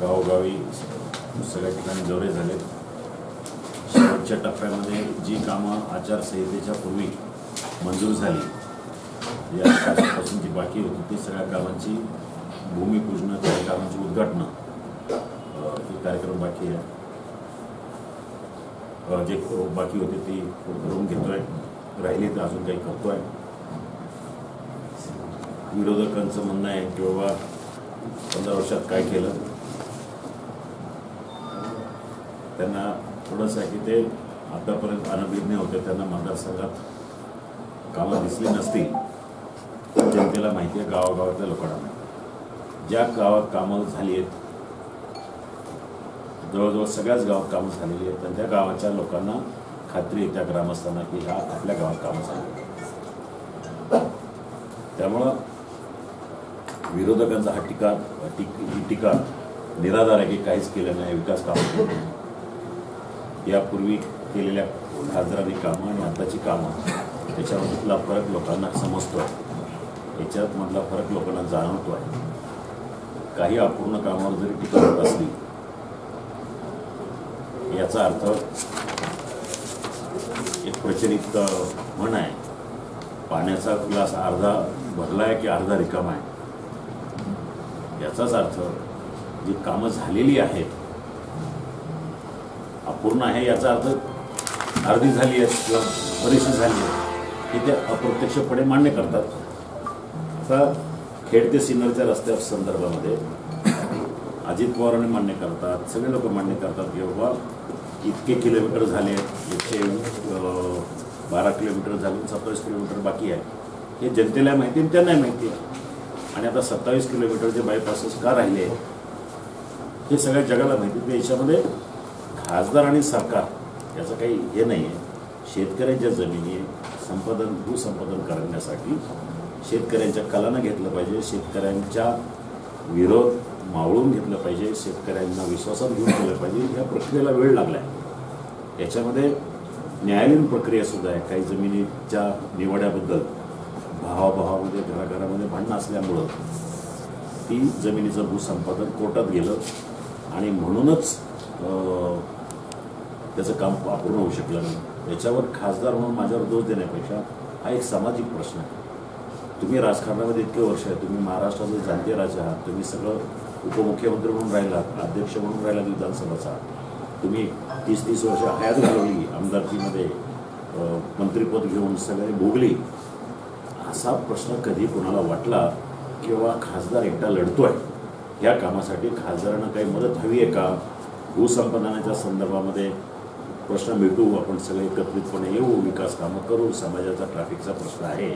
गावोगावी सगळ्या ठिकाणी दौरे झालेत. शेवटच्या टप्प्यामध्ये जी कामं आचारसंहितेच्या पूर्वी मंजूर झाली या तासापासून जी बाकी होती. ती सगळ्या कामांची भूमिपूजन त्या कामांची उद्घाटनं ही हे कार्यक्रम बाकी आहे. जे बाकी होते ती करून घेतोय. राहिली तर अजून काही करतोय. विरोधकांचं म्हणणं आहे की बाबा पंधरा वर्षात काय केलं? त्यांना थोडंसं की ते आतापर्यंत अनभिज्ञ होते त्यांना मतदारसंघात कामं दिसली नसती पण जनतेला माहिती आहे गावागावातल्या लोकांना. माहिती ज्या गावात कामं झाली आहेत जवळजवळ सगळ्याच गावात कामं झालेली आहेत आणि त्या गावाच्या लोकांना खात्री आहे त्या ग्रामस्थांना की ह्या आपल्या गावात कामं झाली त्यामुळं विरोधकांचा हा टीका टीक ही टीका निराधार आहे की काहीच केलं नाही विकास कामं नाही. यापूर्वी केलेल्या खासदारांनी कामं आणि आताची कामं त्याच्यामधला फरक लोकांना समजतो. आहे याच्यात मधला फरक लोकांना जाणवतो आहे. काही अपूर्ण कामावर जरी टीका होत असली याचा अर्थ एक प्रचलित म्हण आहे पाण्याचा ग्लास अर्धा भरला आहे की अर्धा रिकामा आहे? याचाच अर्थ जी कामं झालेली आहेत पूर्ण आहे याचा अर्थ अर्धी झाली आहेत किंवा बरीचशी झाली आहे. हे ते अप्रत्यक्षपणे मान्य करतात. आता खेड ते सिन्नरच्या रस्त्या संदर्भामध्ये अजित पवारांनी मान्य करतात सगळे लोक मान्य करतात की बाबा इतके किलोमीटर झाले एकशे बारा किलोमीटर झाले सत्तावीस किलोमीटर बाकी आहे. हे जनतेला माहिती आहे त्यांनाही माहिती आहे. आणि आता सत्तावीस किलोमीटरचे बायपासेस का राहिले हे सगळ्या जगाला माहिती त्या देशामध्ये खासदार आणि सरकार याचं काही हे नाही आहे शेतकऱ्यांच्या जमिनी संपादन भूसंपादन करण्यासाठी शेतकऱ्यांच्या कलानं घेतलं पाहिजे. शेतकऱ्यांच्या विरोध मावळून घेतलं पाहिजे. शेतकऱ्यांना विश्वासात घेऊन गेलं पाहिजे. या प्रक्रियेला वेळ लागला आहे याच्यामध्ये न्यायालयीन प्रक्रियासुद्धा आहे. काही जमिनीच्या निवड्याबद्दल भावाभावामध्ये घराघरामध्ये भांडणं असल्यामुळं ती जमिनीचं भूसंपादन कोर्टात गेलं आणि म्हणूनच त्याचं काम अपूर्ण होऊ शकलं नाही. याच्यावर खासदार म्हणून माझ्यावर दोष देण्यापेक्षा हा एक सामाजिक प्रश्न आहे. तुम्ही राजकारणामध्ये इतके वर्ष आहे तुम्ही महाराष्ट्राचे जाणते राजा आहात तुम्ही सगळं उपमुख्यमंत्री म्हणून राहिलात अध्यक्ष म्हणून राहिलात विधानसभाचा. तुम्ही तीस तीस वर्ष हयात घालवली आमदारकीमध्ये मंत्रीपद मंत्रिपद घेऊन सगळे भोगली. असा प्रश्न कधी कोणाला वाटला किंवा खासदार एकटा लढतोय? या कामासाठी खासदारांना काही मदत हवी आहे का? भूसंपादनाच्या संदर्भामध्ये प्रश्न भेटू आपण सगळे एकत्रितपणे येऊ विकास कामं करू समाजाचा ट्रॅफिकचा प्रश्न आहे.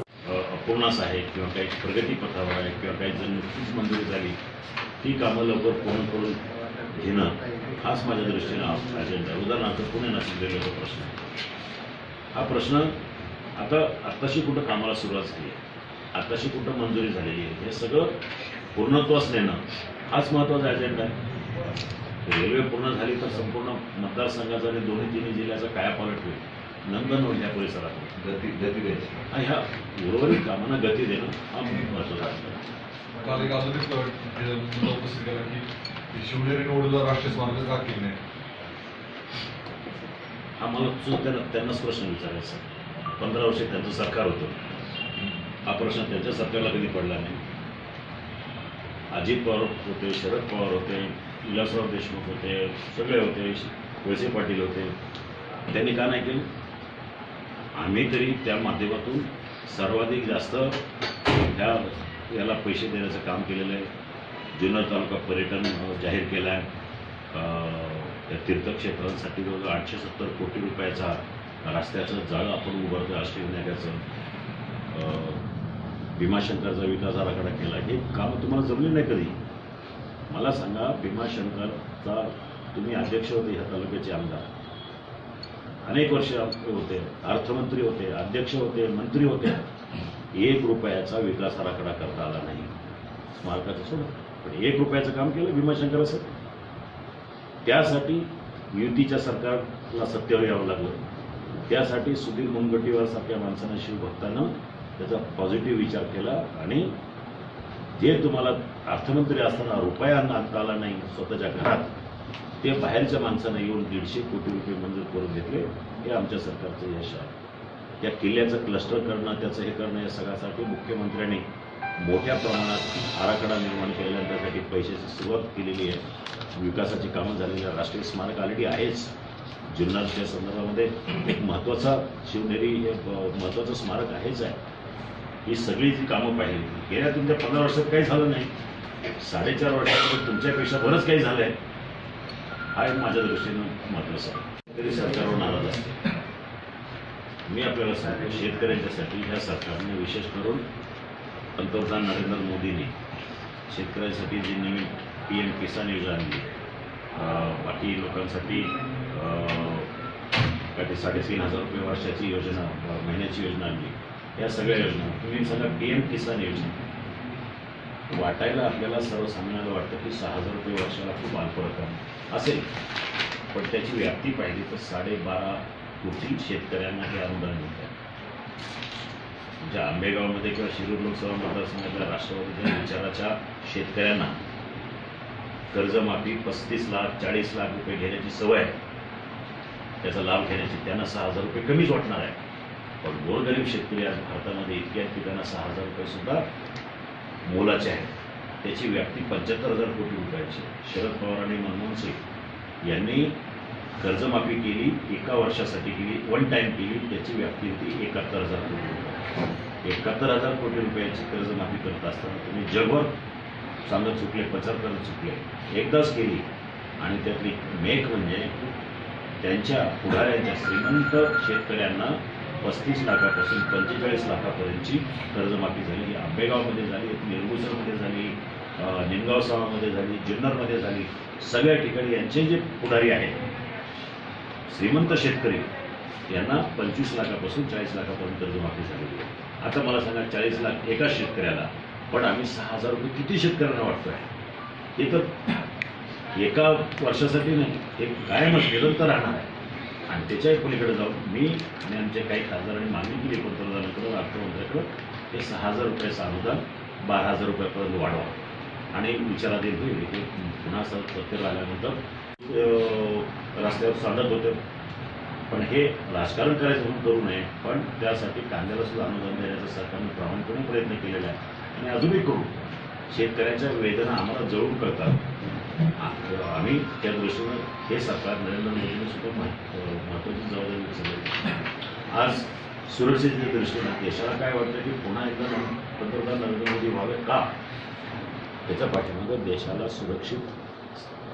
अपूर्णास आहे किंवा काही प्रगतीपथावर आहे किंवा काही जर नुकतीच मंजुरी झाली ती कामं लवकर पूर्ण करून घेणं हाच माझ्या दृष्टीनं अजेंडा. आहे उदाहरणार्थ पुणे नाशिक रेल्वेचा प्रश्न. हा प्रश्न आता आत्ताशी कुठं कामाला सुरुवात झाली आहे आत्ताशी कुठं मंजुरी झालेली आहे हे सगळं पूर्णत्वास नेणं हाच महत्त्वाचा अजेंडा आहे. रेल्वे पूर्ण झाली तर संपूर्ण मतदारसंघाचा आणि दोन्ही तिन्ही जिल्ह्याचा कायापालट होईल. नंदन होईल या परिसरात गती गती द्यायची. आणि ह्या उर्वरित कामांना गती देणं हा महत्त्वाचा आहे. काल एक उपस्थित की शिवनेरी रोडला राष्ट्रीय स्मारक का केलं नाही? हा मला सुद्धा त्यांना त्यांनाच प्रश्न विचारायचा. पंधरा वर्षे त्यांचं सरकार होतं. हा प्रश्न त्यांच्या सरकारला कधी पडला नाही. अजित पवार होते शरद पवार होते विलासराव देशमुख होते सगळे होते वैसे पाटील होते. त्यांनी का नाही केलं? आम्ही तरी त्या माध्यमातून सर्वाधिक जास्त ह्या याला पैसे देण्याचं काम केलेलं आहे. जुन्नर तालुका पर्यटन जाहीर केला आहे त्या तीर्थक्षेत्रांसाठी जवळजवळ आठशे सत्तर कोटी रुपयाचा रस्त्याचं जाळं आपण उभारतो अष्टविनायकाचं अ, भीमाशंकरचा विकास आराखडा केला. हे कामं तुम्हाला जमली नाही कधी? मला सांगा भीमाशंकरचा तुम्ही अध्यक्ष होते ह्या तालुक्याचे आमदार. अनेक वर्ष होते अर्थमंत्री होते अध्यक्ष होते मंत्री होते. एक रुपयाचा विकास आराखडा करता आला नाही. स्मारकाचं सोडा पण एक रुपयाचं काम केलं भीमाशंकर असं. त्यासाठी युतीच्या सरकारला सत्तेवर यावं लागलं. त्यासाठी सुधीर मुनगंटीवार सारख्या माणसानं शिवभक्तानं त्याचा पॉझिटिव्ह विचार केला आणि जे तुम्हाला अर्थमंत्री असताना रुपया आणता आला नाही स्वतःच्या घरात ते बाहेरच्या माणसानं येऊन दीडशे कोटी रुपये मंजूर करून घेतले हे आमच्या सरकारचं यश आहे. या किल्ल्याचं क्लस्टर करणं त्याचं हे करणं या सगळ्यासाठी मुख्यमंत्र्यांनी मोठ्या प्रमाणात आराखडा निर्माण केलेला त्यासाठी पैशाची सुरुवात केलेली आहे. विकासाची कामं झालेली आहे. राष्ट्रीय स्मारक ऑलरेडी आहेच. जुन्नरच्या संदर्भामध्ये एक महत्त्वाचा शिवनेरी हे महत्त्वाचं स्मारक आहेच आहे. ही सगळी जी कामं पाहिली. गेल्या तुमच्या पंधरा वर्षात काही झालं नाही. साडेचार वर्षात तुमच्यापेक्षा बरंच काही झालं आहे हा एक माझ्या दृष्टीनं महत्त्वाचा तरी सरकारवर नाराज असते. मी आपल्याला सांगतो शेतकऱ्यांच्यासाठी ह्या सरकारने विशेष करून पंतप्रधान नरेंद्र मोदींनी शेतकऱ्यांसाठी जी नवीन पी एम किसान योजना आणली बाकी लोकांसाठी काही काय ते साडेतीन हजार रुपये वर्षाची योजना महिन्याची योजना आणली या सगळ्या योजना. तुम्ही सांगा पी एम किसान योजना. वाटायला आपल्याला सर्वसामान्याला वाटतं की सहा हजार रुपये वर्षाला खूप अल्प रक्कम असेल. पण त्याची व्याप्ती पाहिली तर साडेबारा कोटी शेतकऱ्यांना हे अनुदान मिळत. आहे म्हणजे आंबेगावमध्ये किंवा शिरूर लोकसभा मतदारसंघातल्या राष्ट्रवादीच्या विचाराच्या शेतकऱ्यांना कर्जमाफी पस्तीस लाख चाळीस लाख रुपये घेण्याची सवय आहे. त्याचा लाभ घेण्याची त्यांना सहा हजार रुपये कमीच वाटणार आहे. पण गोरगरीब शेतकरी आज भारतामध्ये इतके आहेत की त्यांना सहा हजार रुपये सुद्धा मोलाचे आहेत. त्याची व्याप्ती पंच्याहत्तर हजार कोटी रुपयाची शरद पवार आणि मनमोहन सिंग यांनी कर्जमाफी केली एका वर्षासाठी केली वन टाईम केली त्याची व्याप्ती होती एकाहत्तर हजार कोटी रुपये एकाहत्तर हजार कोटी रुपयाची कर्जमाफी करत असताना तुम्ही जगभर सांगत चुकले पंच्याहत्तर चुकले. एकदाच केली. आणि त्यातली मेक म्हणजे त्यांच्या पुढाऱ्यांच्या श्रीमंत शेतकऱ्यांना पस्तीस लाखापासून पंचेचाळीस लाखापर्यंतची कर्जमाफी झाली. ही आंबेगावमध्ये झाली निरगुसरमध्ये झाली अं, निमगाव सावामध्ये झाली जुन्नरमध्ये झाली. सगळ्या ठिकाणी यांचे जे पुढारी आहेत श्रीमंत शेतकरी यांना पंचवीस लाखापासून चाळीस लाखापर्यंत कर्जमाफी झालेली आहे. आता मला सांगा चाळीस लाख एका शेतकऱ्याला पण आम्ही सहा हजार रुपये किती शेतकऱ्यांना वाटतोय? हे तर एका वर्षासाठी नाही हे कायमच निरंतर राहणार आहे. त्याच्याही पलीकडे जाऊन मी आणि आमचे काही खासदारांनी मागणी केली पंतप्रधानांकडून अर्थमंत्र्याकडं हे सहा हजार रुपयाचं अनुदान बारा हजार रुपयापर्यंत वाढवा. आणि विचाराधीन होईल हे पुन्हा स- आल्यानंतर रस्त्यावर साधत होते. पण हे राजकारण करायचं म्हणून करू नये पण त्यासाठी कांद्याला सुद्धा अनुदान देण्याचा सरकारने प्रामाणिकपणे प्रयत्न केलेला आहे. आणि अजूनही करू शेतकऱ्यांच्या वेदना आम्हाला जळून कळतात. आ- आम्ही त्या दृष्टीनं हे सरकार नरेंद्र मोदींनी सुद्धा मह- महत्त्वाची जबाबदारी उचलली आज सुरक्षेच्या दृष्टीनं देशाला काय वाटतं की पुन्हा एकदा पंतप्रधान नरेंद्र मोदी व्हावे का? त्याच्या पाठीमागं देशाला सुरक्षित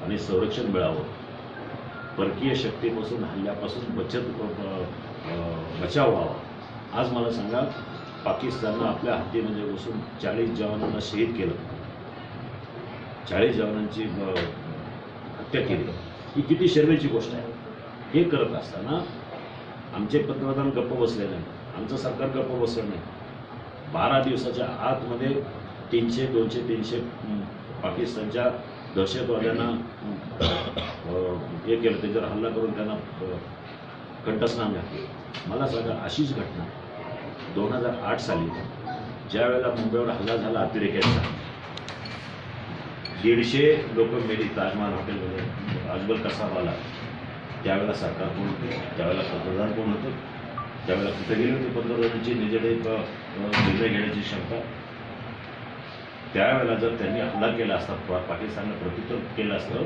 आणि संरक्षण मिळावं. परकीय शक्तीपासून हल्ल्यापासून बचत बचाव व्हावा. आज मला सांगा पाकिस्ताननं आपल्या हद्दीमध्ये बसून चाळीस जवानांना शहीद केलं. चाळीस जवानांची हत्या केली. ही किती शर्मेची गोष्ट आहे. हे करत असताना आमचे पंतप्रधान गप्प बसले नाही आमचं सरकार गप्प बसलं नाही. बारा दिवसाच्या आतमध्ये तीनशे दोनशे तीनशे पाकिस्तानच्या दहशतवाद्यांना हे केलं. त्याच्यावर हल्ला करून त्यांना कंठस्नान घातले. मला सांगा अशीच घटना दोन हजार आठ साली ज्या वेळेला मुंबईवर हल्ला झाला अतिरेक्यांचा दीडशे लोक मेली ताजमहाल हॉटेलमध्ये अजबल कसा आला त्यावेळेला सरकार कोण होते? त्यावेळेला पंतप्रधान कोण होतं? त्यावेळेला कुठे गेले होते पंतप्रधानांची? निजडे म्हणजे निर्णय घेण्याची क्षमता. त्यावेळेला जर त्यांनी हल्ला केला असता पा- पाकिस्तानला प्रत्युत्तर केलं असतं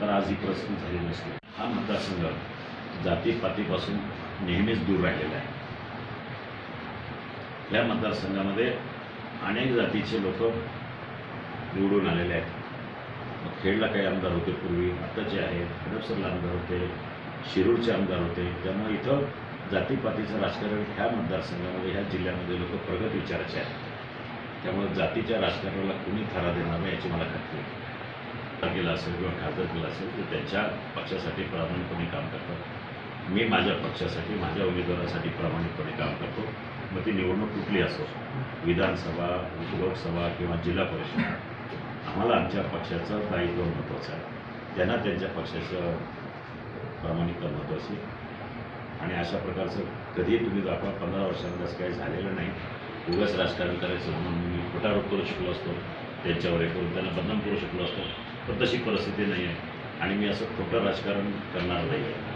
तर आज ही परिस्थिती झाली नसती. हा मतदारसंघ जातीपातीपासून नेहमीच दूर राहिलेला आहे. या मतदारसंघामध्ये अनेक जातीचे लोक निवडून आलेले आहेत. खेडला काही आमदार होते पूर्वी आत्ताचे आहेत हडपसरला आमदार होते शिरूरचे आमदार होते त्यामुळे इथं जातीपातीचं राजकारण ह्या मतदारसंघामध्ये ह्या जिल्ह्यामध्ये लोक प्रगत विचाराचे आहेत. त्यामुळे जातीच्या राजकारणाला कुणी थारा देणार नाही याची मला खात्री आहे. गेला असेल किंवा खासदार केला असेल तर त्यांच्या पक्षासाठी प्रामाणिकपणे काम करतात. मी माझ्या पक्षासाठी माझ्या उमेदवारासाठी प्रामाणिकपणे काम करतो. मग ती निवडणूक कुठली असो विधानसभा लोकसभा किंवा जिल्हा परिषद आम्हाला आमच्या पक्षाचं दायित्व महत्त्वाचं आहे त्यांना त्यांच्या पक्षाचं प्रामाणिकता महत्त्वाची आणि अशा प्रकारचं कधीही तुम्ही दाखवा पंधरा वर्षामध्ये असं काही झालेलं नाही. उगाच राजकारण करायचं म्हणून मी खोटारोप करू शिकलो असतो. त्यांच्यावर हे करून त्यांना बदनाम करू शकलो असतो. पण तशी परिस्थिती नाही आहे. आणि मी असं खोटं राजकारण करणार नाही आहे.